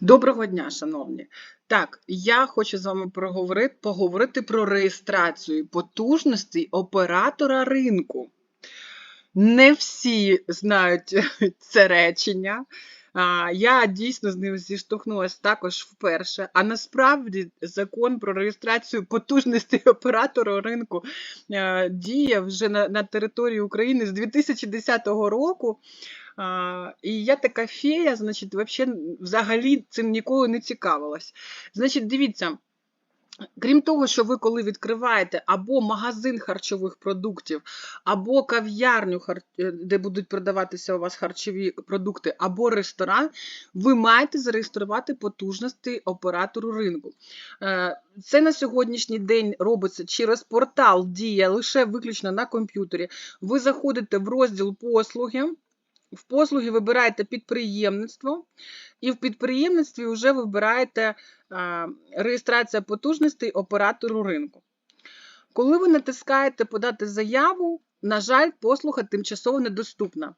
Доброго дня, шановні. Так, я хочу з вами проговорити, поговорити про реєстрацію потужностей оператора ринку. Не всі знають це речення. Я дійсно з ним зіштовхнулася також вперше. А насправді закон про реєстрацію потужностей оператора ринку е, діє вже на, на території України з 2010 року. І я така фея, значить, вообще, взагалі цим ніколи не цікавилась. Значить, дивіться. Крім того, що ви коли відкриваєте або магазин харчових продуктів, або кав'ярню, е, де будуть продаватися у вас харчові продукти, або ресторан, ви маєте зареєструвати потужності оператору ринку. Е, це на сьогоднішній день робиться через портал Дія лише виключно на комп'ютері. Ви заходите в розділ послуги. В послуги вибираєте підприємництво, і в підприємництві вже вибираєте реєстрація потужностей оператору ринку. Коли ви натискаєте подати заяву, на жаль, послуга тимчасово недоступна.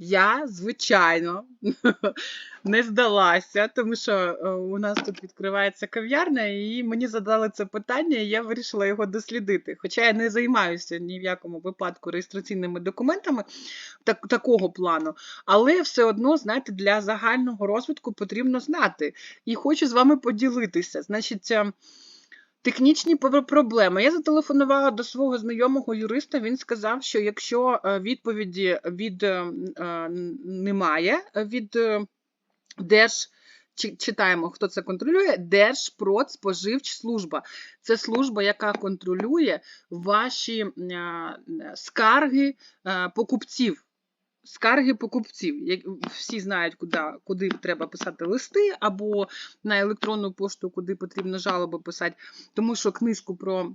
Я, звичайно, не здалася, тому що е, у нас тут відкривається кав'ярня, і мені задали це питання, і я вирішила його дослідити. Хоча я не займаюся ні в якому випадку реєстраційними документами так, такого плану, але все одно, знаєте, для загального розвитку потрібно знати. І хочу з вами поділитися. Значить, ем, Технічні проблеми. Я зателефонувала до свого знайомого юриста. Він сказав, що якщо е, відповіді від е, е, немає від Держ. Читаємо, хто це контролює. Держпродспоживслужба. Це служба, яка контролює ваші скарги покупців скарги покупців. Всі знають, куди куди треба писати листи, або на електронну пошту, куди потрібно жалоби писати, тому що книжку про.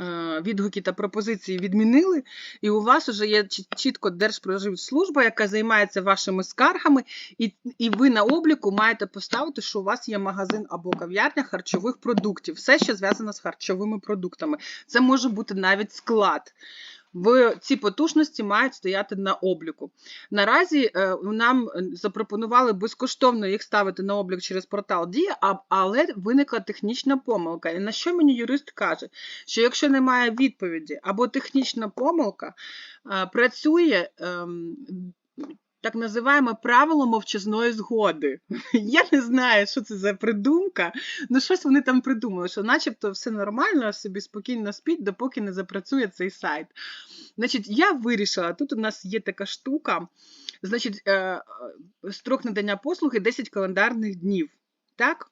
Е, відгуки та пропозиції відмінили, і у вас вже є чітко Держпроживслужба, яка займається вашими скаргами, і і ви на обліку маєте поставити, що у вас є магазин або кав'ярня харчових продуктів. Все, що зв'язано з харчовими продуктами. Це може бути навіть склад в ці потужності мають стояти на обліку. Наразі е, нам запропонували безкоштовно їх ставити на облік через портал Дія, але виникла технічна помилка. І на що мені юрист каже? Що якщо немає відповіді або технічна помилка, е, працює ем, так називаємо правило мовчазної згоди. Я не знаю, що це за придумка, ну щось вони там придумали, що начебто все нормально, собі спокійно спіть, допоки не запрацює цей сайт. Значить, я вирішила, тут у нас є така штука, значить, е, е, строк надання послуги 10 календарних днів. Так?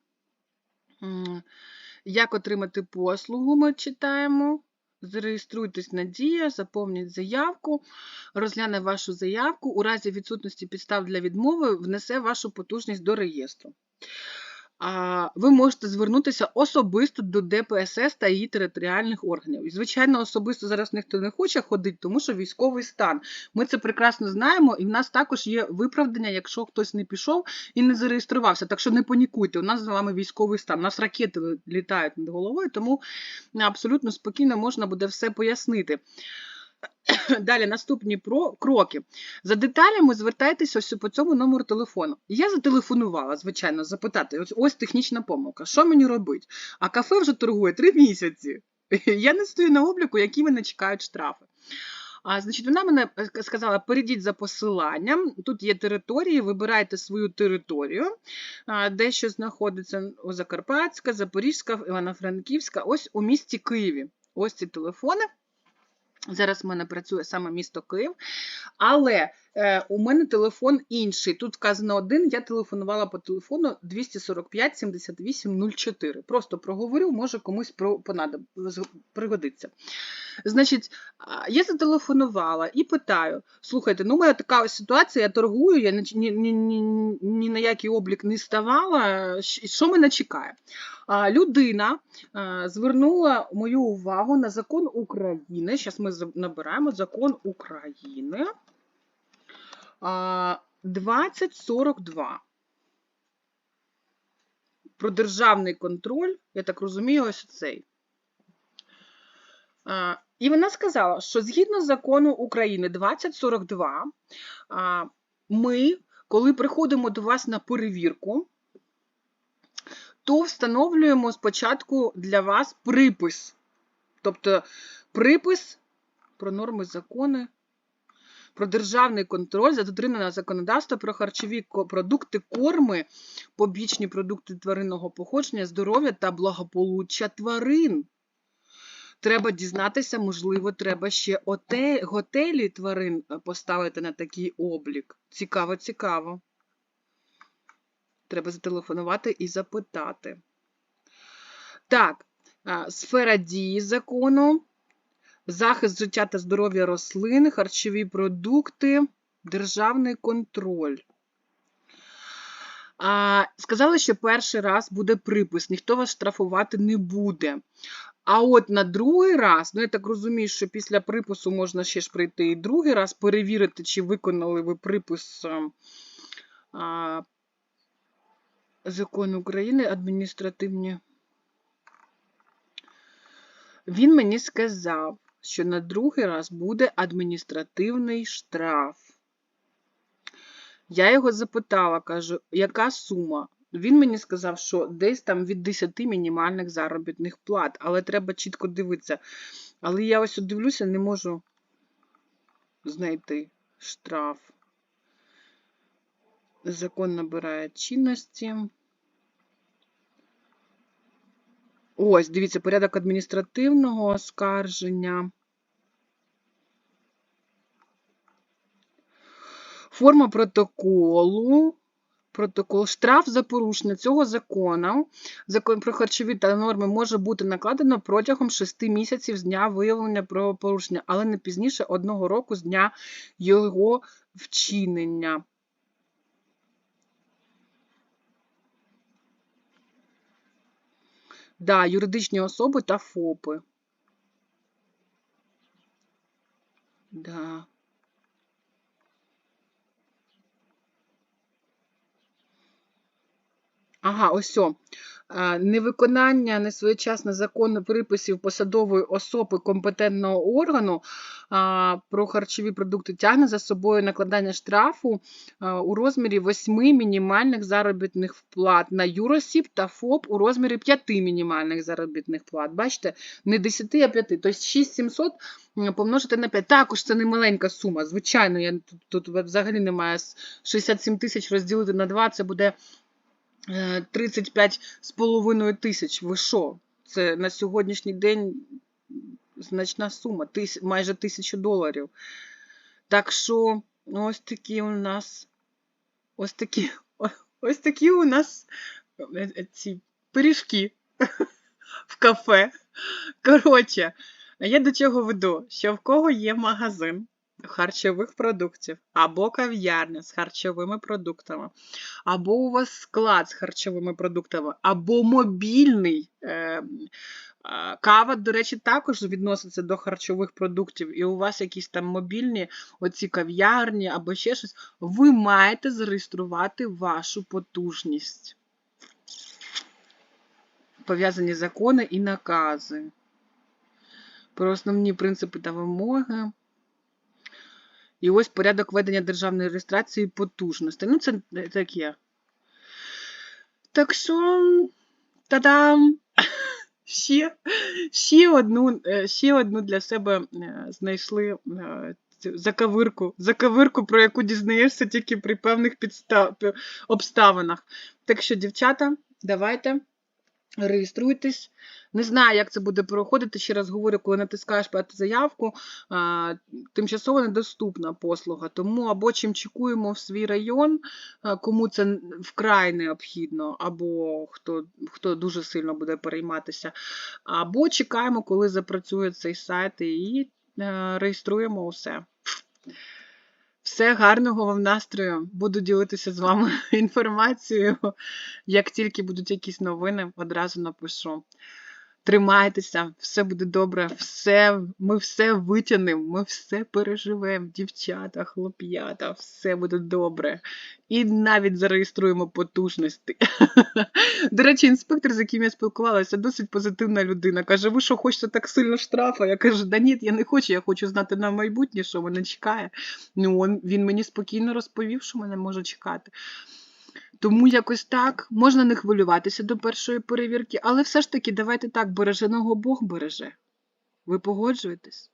Як отримати послугу, ми читаємо. Зареєструйтесь на Дія, заповніть заявку, розгляне вашу заявку. У разі відсутності підстав для відмови внесе вашу потужність до реєстру ви можете звернутися особисто до ДПСС та її територіальних органів. І, звичайно, особисто зараз ніхто не хоче ходити, тому що військовий стан. Ми це прекрасно знаємо, і в нас також є виправдання, якщо хтось не пішов і не зареєструвався. Так що не панікуйте, у нас з вами військовий стан. У нас ракети літають над головою, тому абсолютно спокійно можна буде все пояснити. Далі наступні про кроки. За деталями звертайтеся ось по цьому номеру телефону. Я зателефонувала, звичайно, запитати: ось ось технічна помилка, що мені робити? А кафе вже торгує три місяці. Я не стою на обліку, які мене чекають штрафи. А, Значить, вона мене е, сказала: перейдіть за посиланням. Тут є території, вибирайте свою територію, де що знаходиться Закарпатська, Запорізька, Івано-Франківська, ось у місті Києві. Ось ці телефони. Зараз в мене працює саме місто Київ, але у мене телефон інший. Тут вказано один, я телефонувала по телефону 245 78 04. Просто проговорю, може комусь про, понадоб, пригодиться. Значить, я зателефонувала і питаю: слухайте, ну у мене така ситуація, я торгую, я ні, ні, ні, ні на який облік не ставала. Що мене чекає? А Людина звернула мою увагу на закон України. Зараз ми набираємо закон України 2042. Про державний контроль, я так розумію, ось цей. І вона сказала, що згідно закону України 2042, ми, коли приходимо до вас на перевірку, то встановлюємо спочатку для вас припис. Тобто припис про норми закони, про державний контроль за дотримання законодавства про харчові продукти, корми, побічні продукти тваринного походження, здоров'я та благополуччя тварин. Треба дізнатися, можливо, треба ще оте- готелі тварин е, поставити на такий облік. Цікаво, цікаво. Треба зателефонувати і запитати. Так, сфера дії закону, захист життя та здоров'я рослин, харчові продукти, державний контроль. Сказали, що перший раз буде припис, ніхто вас штрафувати не буде. А от на другий раз, ну я так розумію, що після припису можна ще ж прийти і другий раз перевірити, чи виконали ви припис а, а, Закон України адміністративні. Він мені сказав, що на другий раз буде адміністративний штраф. Я його запитала, кажу, яка сума? Він мені сказав, що десь там від 10 мінімальних заробітних плат, але треба чітко дивитися. Але я ось дивлюся, не можу знайти штраф. Закон набирає чинності. Ось, дивіться, порядок адміністративного оскарження. Форма протоколу. Протокол. Штраф за порушення цього закону, закон про харчові та норми може бути накладено протягом 6 місяців з дня виявлення правопорушення, але не пізніше одного року з дня його вчинення. Да, юридичні особи та ФОПи. Да. Ага, ось о. Е, Невиконання несвоєчасне закону приписів посадової особи компетентного органу про харчові продукти тягне за собою накладання штрафу у розмірі 8 мінімальних заробітних плат на юросіб та ФОП у розмірі 5 мінімальних заробітних плат. Бачите, не 10, а 5. Тобто 6700 помножити на 5. Також це не маленька сума. Звичайно, я, тут, тут взагалі немає 67 тисяч розділити на 2, це буде. Е, 35 з половиною тисяч. Ви що? Це на сьогоднішній день значна сума, тис, майже тисячу доларів. Так що ось такі у нас ось такі, ось такі у нас е, е, ці пиріжки в кафе. Коротше, я до чого веду? Що в кого є магазин харчових продуктів, або кав'ярня з харчовими продуктами, або у вас склад з харчовими продуктами, або мобільний. Е, Кава, до речі, також відноситься до харчових продуктів, і у вас якісь там мобільні оці кав'ярні або ще щось, ви маєте зареєструвати вашу потужність. Пов'язані закони і накази. Про основні принципи та вимоги. І ось порядок ведення державної реєстрації потужностей. Ну, це таке. Так що, та-дам! Ще, ще, одну, е, ще одну для себе е, знайшли е, цю закавирку, закавирку, про яку дізнаєшся тільки при певних підстав, обставинах. Так що, дівчата, давайте. Реєструйтесь. Не знаю, як це буде проходити. Ще раз говорю, коли натискаєш п'яту заявку, тимчасово недоступна послуга. Тому або чим чекуємо в свій район, кому це вкрай необхідно, або хто, хто дуже сильно буде перейматися, або чекаємо, коли запрацює цей сайт, і е, реєструємо усе. Все гарного вам настрою. Буду ділитися з вами інформацією. Як тільки будуть якісь новини, одразу напишу. Тримайтеся, все буде добре, все, ми все витягнемо, ми все переживемо, дівчата, хлоп'ята, все буде добре. І навіть зареєструємо потужності. До речі, інспектор, з яким я спілкувалася, досить позитивна людина. Каже, ви що хочете так сильно штрафа? Я кажу, да ні, я не хочу, я хочу знати на майбутнє, що мене чекає. Ну, він мені спокійно розповів, що мене може чекати. Тому якось так можна не хвилюватися до першої перевірки, але все ж таки давайте так, береженого Бог береже. Ви погоджуєтесь?